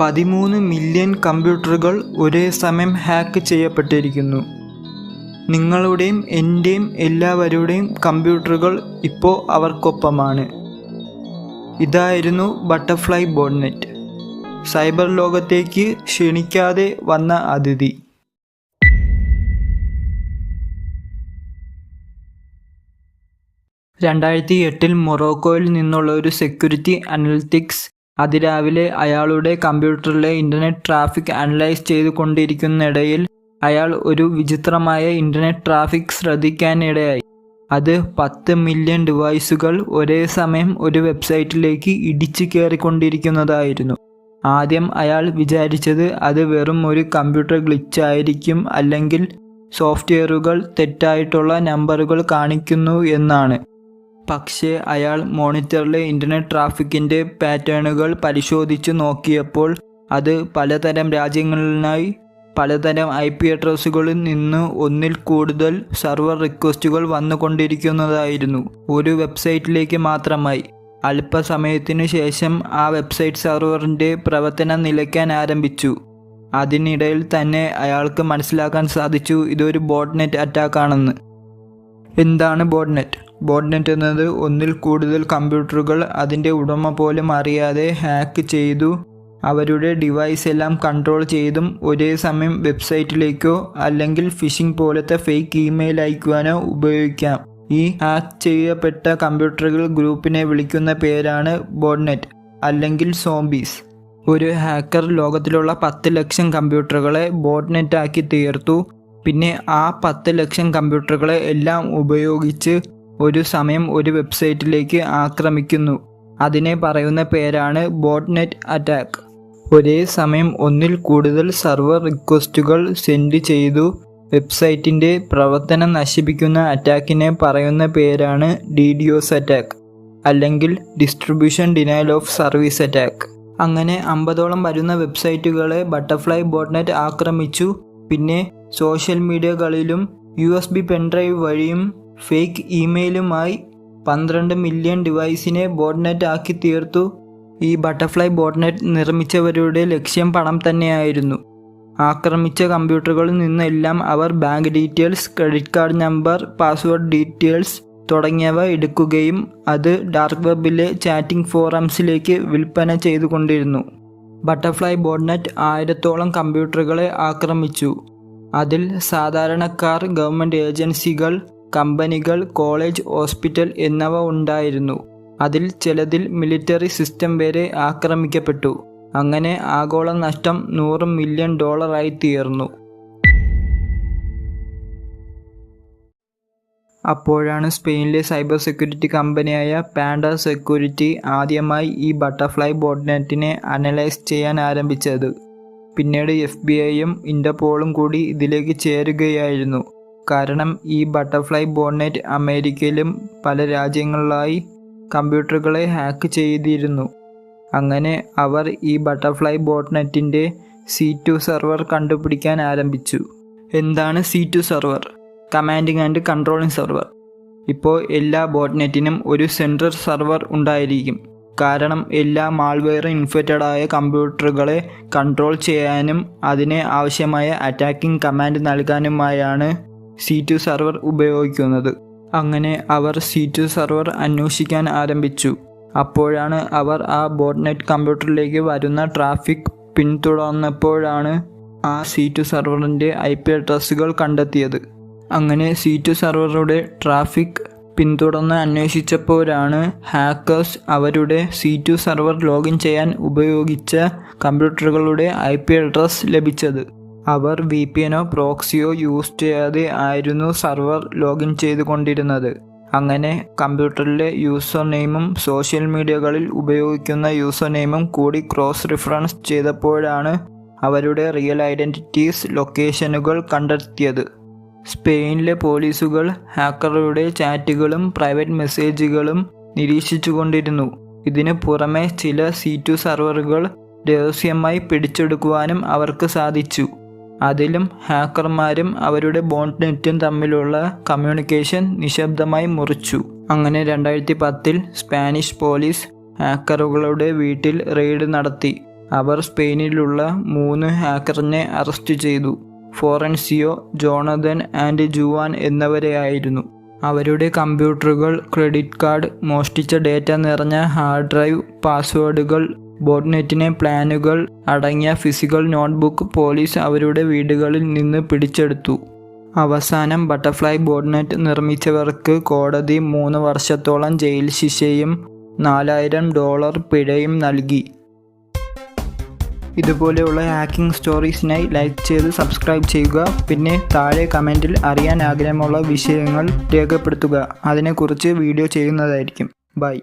പതിമൂന്ന് മില്യൺ കമ്പ്യൂട്ടറുകൾ ഒരേ സമയം ഹാക്ക് ചെയ്യപ്പെട്ടിരിക്കുന്നു. നിങ്ങളുടെയും എന്റെയും എല്ലാവരുടെയും കമ്പ്യൂട്ടറുകൾ ഇപ്പോൾ അവർക്കൊപ്പമാണ്. ഇതായിരുന്നു ബട്ടർഫ്ലൈ ബോൺനെറ്റ് സൈബർ ലോകത്തേക്ക് ക്ഷണിക്കാതെ വന്ന അതിഥി. രണ്ടായിരത്തി എട്ടിൽ മൊറോക്കോയിൽ നിന്നുള്ള ഒരു സെക്യൂരിറ്റി അനലിറ്റിക്സ് അതിരാവിലെ അയാളുടെ കമ്പ്യൂട്ടറിലെ ഇന്റർനെറ്റ് ട്രാഫിക് അനലൈസ് ചെയ്തുകൊണ്ടിരിക്കുന്നിടയിൽ അയാൾ ഒരു വിചിത്രമായ ഇന്റർനെറ്റ് ട്രാഫിക് ശ്രദ്ധിക്കാനിടയായി. അത് പത്ത് മില്യൺ ഡിവൈസുകൾ ഒരേ സമയം ഒരു വെബ്സൈറ്റിലേക്ക് ഇടിച്ചു കയറിക്കൊണ്ടിരിക്കുന്നതായിരുന്നു. ആദ്യം അയാൾ വിചാരിച്ചത് അത് വെറും ഒരു കമ്പ്യൂട്ടർ ഗ്ലിച്ചായിരിക്കും അല്ലെങ്കിൽ സോഫ്റ്റ്വെയറുകൾ തെറ്റായിട്ടുള്ള നമ്പറുകൾ കാണിക്കുന്നു എന്നാണ്. പക്ഷേ അയാൾ മോണിറ്ററിലെ ഇന്റർനെറ്റ് ട്രാഫിക്കിന്റെ പാറ്റേണുകൾ പരിശോധിച്ച് നോക്കിയപ്പോൾ അത് പലതരം രാജ്യങ്ങളിലായി പലതരം ഐ പി അഡ്രസ്സുകളിൽ നിന്ന് ഒന്നിൽ കൂടുതൽ സർവർ റിക്വസ്റ്റുകൾ വന്നുകൊണ്ടിരിക്കുന്നതായിരുന്നു. ഒരു വെബ്സൈറ്റിലേക്ക് മാത്രമായി. അല്പസമയത്തിനു ശേഷം ആ വെബ്സൈറ്റ് സെർവറിന്റെ പ്രവർത്തനം നിലയ്ക്കാൻ ആരംഭിച്ചു. അതിനിടയിൽ തന്നെ അയാൾക്ക് മനസ്സിലാക്കാൻ സാധിച്ചു ഇതൊരു ബോട്ട്നെറ്റ് അറ്റാക്കാണെന്ന്. എന്താണ് ബോട്ട്നെറ്റ്? ബോട്ട്നെറ്റ് എന്നത് ഒന്നിൽ കൂടുതൽ കമ്പ്യൂട്ടറുകൾ അതിന്റെ ഉടമ പോലും അറിയാതെ ഹാക്ക് ചെയ്തു. അവരുടെ ഡിവൈസ് എല്ലാം കൺട്രോൾ ചെയ്തും ഒരേ സമയം വെബ്സൈറ്റിലേക്കോ അല്ലെങ്കിൽ ഫിഷിംഗ് പോലത്തെ ഫേക്ക് ഇമെയിൽ അയക്കുവാനോ ഉപയോഗിക്കാം. ഈ ഹാക്ക് ചെയ്യപ്പെട്ട കമ്പ്യൂട്ടറുകൾ ഗ്രൂപ്പിനെ വിളിക്കുന്ന പേരാണ് ബോട്ട്നെറ്റ് അല്ലെങ്കിൽ സോംബീസ് ഒരു ഹാക്കർ ലോകത്തിലുള്ള പത്ത് ലക്ഷം കമ്പ്യൂട്ടറുകളെ ബോട്ട്നെറ്റ് ആക്കി തീർത്തു. പിന്നെ ആ പത്ത് ലക്ഷം കമ്പ്യൂട്ടറുകളെ എല്ലാം ഉപയോഗിച്ച് ഒരു സമയം ഒരു വെബ്സൈറ്റിലേക്ക് ആക്രമിക്കുന്നു. അതിനെ പറയുന്ന പേരാണ് ബോട്ട്നെറ്റ് അറ്റാക്ക്. ഒരേ സമയം ഒന്നിൽ കൂടുതൽ സർവർ റിക്വസ്റ്റുകൾ സെൻഡ് ചെയ്തു. വെബ്സൈറ്റിന്റെ പ്രവർത്തനം നശിപ്പിക്കുന്ന അറ്റാക്കിനെ പറയുന്ന പേരാണ് ഡി ഡി ഒസ് അറ്റാക്ക് അല്ലെങ്കിൽ distribution denial of service attack. അങ്ങനെ അമ്പതോളം വരുന്ന വെബ്സൈറ്റുകളെ ബട്ടർഫ്ലൈ ബോട്ട്നെറ്റ് ആക്രമിച്ചു. പിന്നെ സോഷ്യൽ മീഡിയകളിലും യു എസ് ബി പെൻഡ്രൈവ് വഴിയും ഫേക്ക് ഇമെയിലുമായി പന്ത്രണ്ട് മില്യൺ ഡിവൈസിനെ ബോട്ട്നെറ്റ് ആക്കി തീർത്തു. ഈ ബട്ടർഫ്ലൈ ബോട്ട്നെറ്റ് നിർമ്മിച്ചവരുടെ ലക്ഷ്യം പണം തന്നെയായിരുന്നു. ആക്രമിച്ച കമ്പ്യൂട്ടറുകളിൽ നിന്നെല്ലാം അവർ bank details credit card number password details തുടങ്ങിയവ എടുക്കുകയും അത് ഡാർക്ക് വെബിലെ ചാറ്റിംഗ് ഫോറംസിലേക്ക് വിൽപ്പന ചെയ്തുകൊണ്ടിരുന്നു. ബട്ടർഫ്ലൈ ബോട്ട്നെറ്റ് ആയിരത്തോളം കമ്പ്യൂട്ടറുകളെ ആക്രമിച്ചു. അതിൽ സാധാരണക്കാർ ഗവൺമെന്റ് ഏജൻസികൾ കമ്പനികൾ കോളേജ് ഹോസ്പിറ്റൽ എന്നിവ ഉണ്ടായിരുന്നു. അതിൽ ചിലതിൽ മിലിറ്ററി സിസ്റ്റം വരെ ആക്രമിക്കപ്പെട്ടു. അങ്ങനെ ആഗോള നഷ്ടം നൂറ് മില്യൺ ഡോളറായി തീർന്നു. അപ്പോഴാണ് സ്പെയിനിലെ സൈബർ സെക്യൂരിറ്റി കമ്പനിയായ പാൻഡ സെക്യൂരിറ്റി ആദ്യമായി ഈ ബട്ടർഫ്ലൈ ബോട്ട്നെറ്റിനെ അനലൈസ് ചെയ്യാൻ ആരംഭിച്ചത്. പിന്നീട് എഫ് ബി ഐയും ഇന്റർപോളും കൂടി ഇതിലേക്ക് ചേരുകയായിരുന്നു. കാരണം ഈ ബട്ടർഫ്ലൈ ബോട്ട്നെറ്റ് അമേരിക്കയിലും പല രാജ്യങ്ങളിലായി കമ്പ്യൂട്ടറുകളെ ഹാക്ക് ചെയ്തിരുന്നു. അങ്ങനെ അവർ ഈ ബട്ടർഫ്ലൈ ബോട്ട്നെറ്റിന്റെ സി ടു സെർവർ കണ്ടുപിടിക്കാൻ ആരംഭിച്ചു. എന്താണ് C two server? Commanding and controlling server. ഇപ്പോൾ എല്ലാ ബോട്ട്നെറ്റിനും ഒരു സെൻട്രൽ സെർവർ ഉണ്ടായിരിക്കും. കാരണം എല്ലാ മാൾവെയർ ആയ കമ്പ്യൂട്ടറുകളെ കൺട്രോൾ ചെയ്യാനും അതിന് ആവശ്യമായ അറ്റാക്കിംഗ് കമാൻഡ് നൽകാനുമായാണ് സി ടു സെർവർ ഉപയോഗിക്കുന്നത്. അങ്ങനെ അവർ സി ടു സെർവർ അന്വേഷിക്കാൻ ആരംഭിച്ചു. അപ്പോഴാണ് അവർ ആ ബോട്ട്നെറ്റ് കമ്പ്യൂട്ടറിലേക്ക് വരുന്ന ട്രാഫിക് പിന്തുടർന്നപ്പോഴാണ് ആ സി ടു സെർവറിന്റെ ഐ പി അഡ്രസ്സുകൾ കണ്ടെത്തിയത്. അങ്ങനെ സി ടു സെർവറുടെ ട്രാഫിക് പിന്തുടർന്ന് അന്വേഷിച്ചപ്പോഴാണ് ഹാക്കേഴ്സ് അവരുടെ സി ടു സെർവർ ലോഗിൻ ചെയ്യാൻ ഉപയോഗിച്ച കമ്പ്യൂട്ടറുകളുടെ ഐ പി അഡ്രസ് ലഭിച്ചത്. അവർ വി പി എനോ പ്രോക്സിയോ യൂസ് ചെയ്യാതെ ആയിരുന്നു സർവർ ലോഗിൻ ചെയ്തുകൊണ്ടിരുന്നത്. അങ്ങനെ കമ്പ്യൂട്ടറിലെ യൂസർ നെയിമും സോഷ്യൽ മീഡിയകളിൽ ഉപയോഗിക്കുന്ന യൂസർ നെയിമും കൂടി ക്രോസ് റിഫറൻസ് ചെയ്തപ്പോഴാണ് അവരുടെ റിയൽ ഐഡന്റിറ്റീസ് ലൊക്കേഷനുകൾ കണ്ടെത്തിയത്. സ്പെയിനിലെ പോലീസുകൾ ഹാക്കറുടെ ചാറ്റുകളും പ്രൈവറ്റ് മെസ്സേജുകളും നിരീക്ഷിച്ചുകൊണ്ടിരുന്നു. ഇതിനു പുറമെ ചില സി ടു സർവറുകൾ രഹസ്യമായി പിടിച്ചെടുക്കുവാനും അവർക്ക് സാധിച്ചു. അതിലും ഹാക്കർമാരും അവരുടെ ബോണ്ട് നെറ്റും തമ്മിലുള്ള കമ്മ്യൂണിക്കേഷൻ നിശബ്ദമായി മുറിച്ചു. അങ്ങനെ രണ്ടായിരത്തി പത്തിൽ സ്പാനിഷ് പോലീസ് ഹാക്കറുകളുടെ വീട്ടിൽ റെയ്ഡ് നടത്തി. അവർ സ്പെയിനിലുള്ള മൂന്ന് ഹാക്കറിനെ അറസ്റ്റ് ചെയ്തു. ഫോറൻസിയോ ജോണതൻ ആൻഡ് ജുവാൻ എന്നിവരെയായിരുന്നു. അവരുടെ കമ്പ്യൂട്ടറുകൾ ക്രെഡിറ്റ് കാർഡ് മോഷ്ടിച്ച ഡേറ്റ നിറഞ്ഞ ഹാർഡ് ഡ്രൈവ് പാസ്വേഡുകൾ ബോട്ട്നെറ്റിനെ പ്ലാനുകൾ അടങ്ങിയ ഫിസിക്കൽ നോട്ട്ബുക്ക് പോലീസ് അവരുടെ വീടുകളിൽ നിന്ന് പിടിച്ചെടുത്തു. അവസാനം ബട്ടർഫ്ലൈ ബോട്ട്നെറ്റ് നിർമ്മിച്ചവർക്ക് കോടതി മൂന്ന് വർഷത്തോളം ജയിൽ ശിക്ഷയും നാലായിരം ഡോളർ പിഴയും നൽകി. ഇതുപോലെയുള്ള ഹാക്കിംഗ് സ്റ്റോറീസിനായി ലൈക്ക് ചെയ്ത് സബ്സ്ക്രൈബ് ചെയ്യുക. പിന്നെ താഴെ കമന്റിൽ അറിയാൻ ആഗ്രഹമുള്ള വിഷയങ്ങൾ രേഖപ്പെടുത്തുക. അതിനെക്കുറിച്ച് വീഡിയോ ചെയ്യുന്നതായിരിക്കും. ബൈ.